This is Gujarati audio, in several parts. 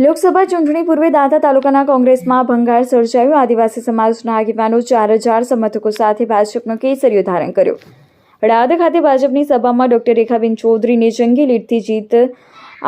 લોકસભા ચૂંટણી પૂર્વે દાંતા તાલુકાના કોંગ્રેસમાં ભંગાર સર્જાયું. આદિવાસી સમાજના આગેવાનો ચાર હજાર સમર્થકો સાથે ભાજપનો કેસરીયો ધારણ કર્યો. અડાદ ખાતે ભાજપની સભામાં ડોક્ટર રેખાબેન ચૌધરીને જંગી લીડથી જીત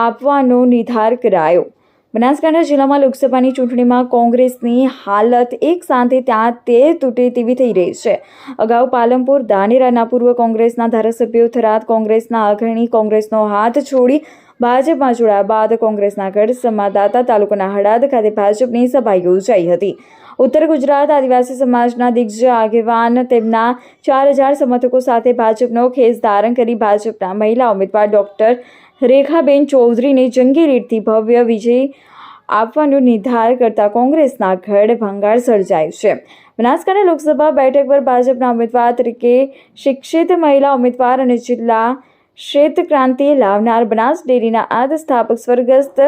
આપવાનો નિર્ધાર કરાયો. બનાસકાંઠા જિલ્લામાં લોકસભાની ચૂંટણીમાં કોંગ્રેસની હાલત એક સાથે ત્યાં તે તૂટે તેવી થઈ રહી છે. અગાઉ પાલનપુર, દાનેરાના પૂર્વ કોંગ્રેસના ધારાસભ્યો થરાદ કોંગ્રેસના અગ્રણી કોંગ્રેસનો હાથ છોડી ભાજપમાં જોડાયા બાદ કોંગ્રેસના ગઢ સંવાદદાતા તાલુકાના હડાદ ખાતે ભાજપની સભા યોજાઈ હતી. ઉત્તર ગુજરાત આદિવાસી સમાજના દિગ્ગજ આગેવાન તેમના ચાર હજાર સમર્થકો સાથે ભાજપનો ખેસ ધારણ કરી ભાજપના મહિલા ઉમેદવાર ડોક્ટર રેખાબેન ચૌધરીને જંગી રીતથી ભવ્ય વિજય આપવાનો નિર્ધાર કરતા કોંગ્રેસના ગઢ ભંગાર સર્જાયું છે. બનાસકાંઠા લોકસભા બેઠક પર ભાજપના ઉમેદવાર તરીકે શિક્ષિત મહિલા ઉમેદવાર અને જિલ્લા શ્વેત ક્રાંતિ લાવનાર બનાસ ડેરીના આદ સ્થાપક સ્વર્ગસ્થ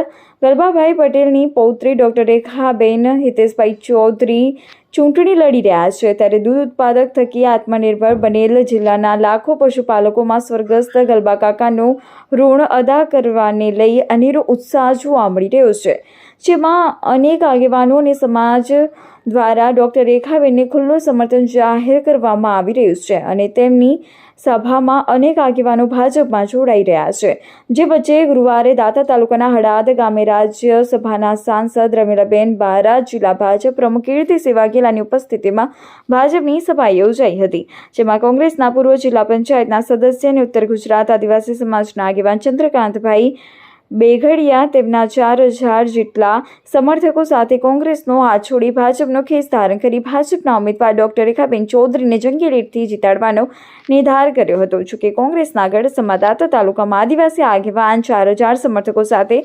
ગરબાભાઈ પટેલની પૌત્રી ડોક્ટર રેખાબેન હિતેશભાઈ ચૌધરી ચૂંટણી લડી રહ્યા છે ત્યારે દૂધ ઉત્પાદક થકી આત્મનિર્ભર બનેલ જિલ્લાના લાખો પશુપાલકોમાં સ્વર્ગસ્થ ગલબાકાકાનું ઋણ અદા કરવાને લઈ અનેરો ઉત્સાહ જોવા મળી રહ્યો છે. જેમાં અનેક આગેવાનો અને સમાજ દ્વારા ડૉક્ટર રેખાબેનને ખુલ્લું સમર્થન જાહેર કરવામાં આવી રહ્યું છે અને તેમની સભામાં અનેક આગેવાનો ભાજપમાં જોડાઈ રહ્યા છે. જે વચ્ચે ગુરુવારે દાતા તાલુકાના હડાદ ગામે રાજ્યસભાના સાંસદ રમીલાબેન બારા જિલ્લા ભાજપ પ્રમુખ કીર્તિ સેવાગેલાની ઉપસ્થિતિમાં ભાજપની સભા યોજાઈ હતી, જેમાં કોંગ્રેસના પૂર્વ જિલ્લા પંચાયતના સદસ્ય અને ઉત્તર ગુજરાત આદિવાસી સમાજના આગેવાન ચંદ્રકાંતભાઈ બેઘડિયા, તેમના ચાર હજાર જેટલા સમર્થકો સાથે કોંગ્રેસનો હાથ છોડી ભાજપનો ખેસ ધારણ કરી ભાજપના ઉમેદવાર ડોક્ટર રેખાબેન ચૌધરીને જંગી રીતથી જીતાડવાનો નિર્ધાર કર્યો હતો જોકે કોંગ્રેસના ગઢ સંવાદદાતા તાલુકામાં આદિવાસી આગેવાન ચાર હજાર સમર્થકો સાથે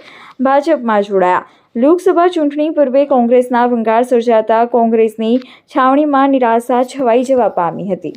ભાજપમાં જોડાયા. લોકસભા ચૂંટણી પૂર્વે કોંગ્રેસના ભંગાર સર્જાતા કોંગ્રેસની છાવણીમાં નિરાશા છવાઈ જવા પામી હતી.